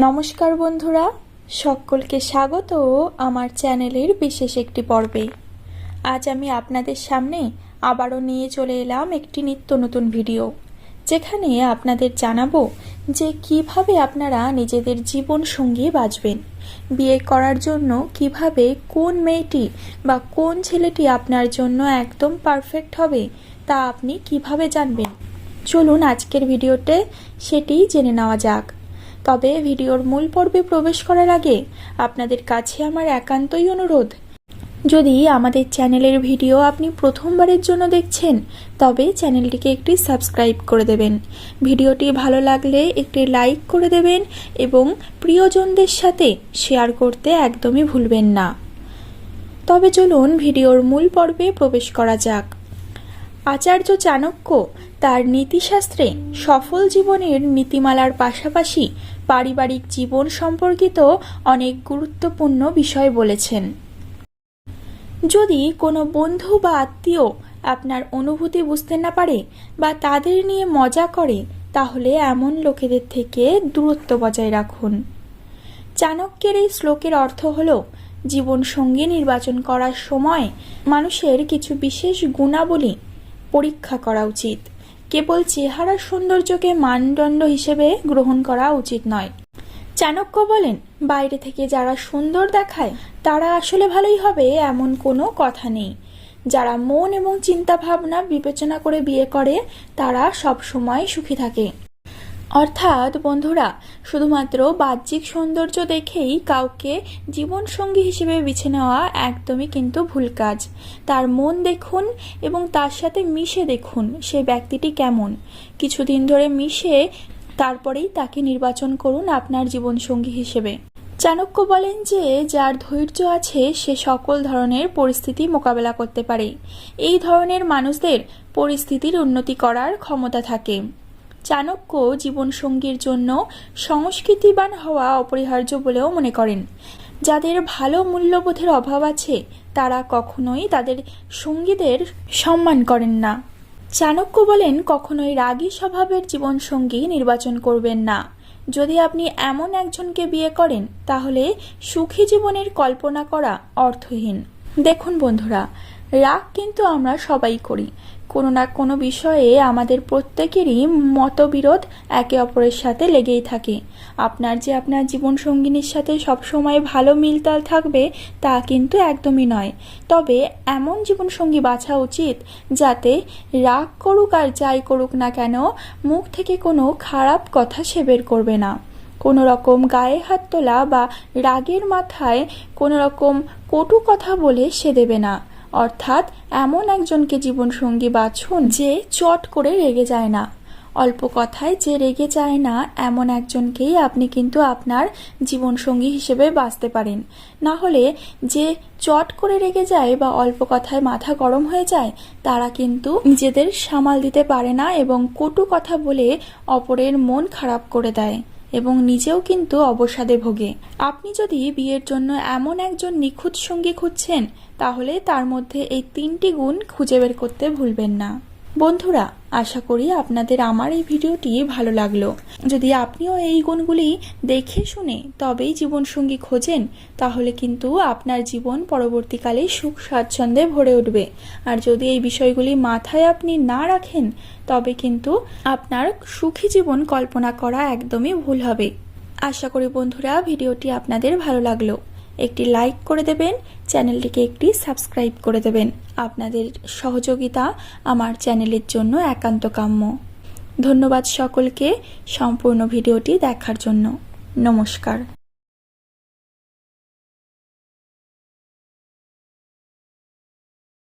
নমস্কার বন্ধুরা, সকলকে স্বাগত আমার চ্যানেলের বিশেষ একটি পর্বে। আজ আমি আপনাদের সামনে আবারও নিয়ে চলে এলাম একটি নিত্য নতুন ভিডিও, যেখানে আপনাদের জানাব যে কীভাবে আপনারা নিজেদের জীবন সঙ্গী বাঁচবেন, বিয়ে করার জন্য কীভাবে কোন মেয়েটি বা কোন ছেলেটি আপনার জন্য একদম পারফেক্ট হবে তা আপনি কীভাবে জানবেন। চলুন আজকের ভিডিওতে সেটিই জেনে নেওয়া যাক। তবে ভিডিওর মূল পর্বে প্রবেশ করার আগে আপনাদের কাছে আমার একান্তই অনুরোধ। যদি আমাদের চ্যানেলের ভিডিও আপনি প্রথমবারের জন্য দেখছেন, তবে চ্যানেলটিকে একটি সাবস্ক্রাইব করে দেবেন। ভিডিওটি ভালো লাগলে একটি লাইক করে দেবেন এবং প্রিয়জনদের সাথে শেয়ার করতে একদমই ভুলবেন না। তবে চলুন ভিডিওর মূল পর্বে প্রবেশ করা যাক। আচার্য চাণক্য তার নীতিশাস্ত্রে সফল জীবনের নীতিমালার পাশাপাশি পারিবারিক জীবন সম্পর্কিত অনেক গুরুত্বপূর্ণ বিষয় বলেছেন। যদি কোনো বন্ধু বা আত্মীয় আপনার অনুভূতি বুঝতে না পারে বা তাদের নিয়ে মজা করে, তাহলে এমন লোকেদের থেকে দূরত্ব বজায় রাখুন। চাণক্যের এই শ্লোকের অর্থ হল, জীবন সঙ্গী নির্বাচন করার সময় মানুষের কিছু বিশেষ গুণাবলী পরীক্ষা করা উচিত। কেবল চেহারার সৌন্দর্যকে মানদণ্ড হিসেবে গ্রহণ করা উচিত নয়। চাণক্য বলেন, বাইরে থেকে যারা সুন্দর দেখায়, তারা আসলে ভালোই হবে এমন কোনো কথা নেই। যারা মন এবং চিন্তা ভাবনা বিবেচনা করে বিয়ে করে, তারা সব সময় সুখী থাকে। অর্থাৎ বন্ধুরা, শুধুমাত্র বাহ্যিক সৌন্দর্য দেখেই কাউকে জীবনসঙ্গী হিসেবে বেছে নেওয়া একদমই কিন্তু ভুল কাজ। তার মন দেখুন এবং তার সাথে মিশে দেখুন সে ব্যক্তিটি কেমন। কিছুদিন ধরে মিশে তারপরেই তাকে নির্বাচন করুন আপনার জীবনসঙ্গী হিসেবে। চাণক্য বলেন যে, যার ধৈর্য আছে সে সকল ধরনের পরিস্থিতি মোকাবেলা করতে পারে। এই ধরনের মানুষদের পরিস্থিতির উন্নতি করার ক্ষমতা থাকে। চাণক্য জীবনসঙ্গীর জন্য সংস্কৃতিবান হওয়া অপরিহার্য বলেও মনে করেন। যাদের ভালো মূল্যবোধের অভাব আছে, তারা কখনোই তাদের সঙ্গীদের সম্মান করেন না। চাণক্য বলেন, কখনোই রাগী স্বভাবের জীবনসঙ্গী নির্বাচন করবেন না। যদি আপনি এমন একজনকে বিয়ে করেন, তাহলে সুখী জীবনের কল্পনা করা অর্থহীন। দেখুন বন্ধুরা, রাগ কিন্তু আমরা সবাই করি। কোনো না কোনো বিষয়ে আমাদের প্রত্যেকেরই মতবিরোধ একে অপরের সাথে লেগেই থাকে। আপনার যে আপনার জীবন সঙ্গিনীর সাথে সবসময় ভালো মিলতাল থাকবে তা কিন্তু একদমই নয়। তবে এমন জীবনসঙ্গী বাছা উচিত যাতে রাগ করুক আর যাই করুক না কেন মুখ থেকে কোনো খারাপ কথা সে বের করবে না। কোনো রকম গায়ে হাত তোলা বা রাগের মাথায় কোনো রকম কটু কথা বলে সে দেবে না। অর্থাৎ এমন একজনকে জীবনসঙ্গী বাছুন যে চট করে রেগে যায় না। অল্প কথায় যে রেগে যায় না, এমন একজনকেই আপনি কিন্তু আপনার জীবনসঙ্গী হিসেবে বাঁচতে পারেন। না হলে যে চট করে রেগে যায় বা অল্প কথায় মাথা গরম হয়ে যায়, তারা কিন্তু নিজেদের সামাল দিতে পারে না এবং কটু কথা বলে অপরের মন খারাপ করে দেয়। এবং নিজেও কিন্তু অবসাদে ভোগে। আপনি যদি বিয়ের জন্য এমন একজন নিখুঁত সঙ্গী খুঁজছেন, তাহলে তার মধ্যে এই তিনটি গুণ খুঁজে বের করতে ভুলবেন না। বন্ধুরা আশা করি আপনাদের আমার এই ভিডিওটি ভালো লাগল। যদি আপনিও এই গুণগুলি দেখে শুনে তবেই জীবনসঙ্গী খোঁজেন, তাহলে কিন্তু আপনার জীবন পরবর্তীকালে সুখ স্বাচ্ছন্দ্যে ভরে উঠবে। আর যদি এই বিষয়গুলি মাথায় আপনি না রাখেন, তবে কিন্তু আপনার সুখী জীবন কল্পনা করা একদমই ভুল হবে। আশা করি বন্ধুরা, ভিডিওটি আপনাদের ভালো লাগল। একটি লাইক করে দেবেন, চ্যানেলটিকে একটি সাবস্ক্রাইব করে দেবেন। আপনাদের সহযোগিতা আমার চ্যানেলের জন্য একান্ত কাম্য। ধন্যবাদ সকলকে সম্পূর্ণ ভিডিওটি দেখার জন্য। নমস্কার।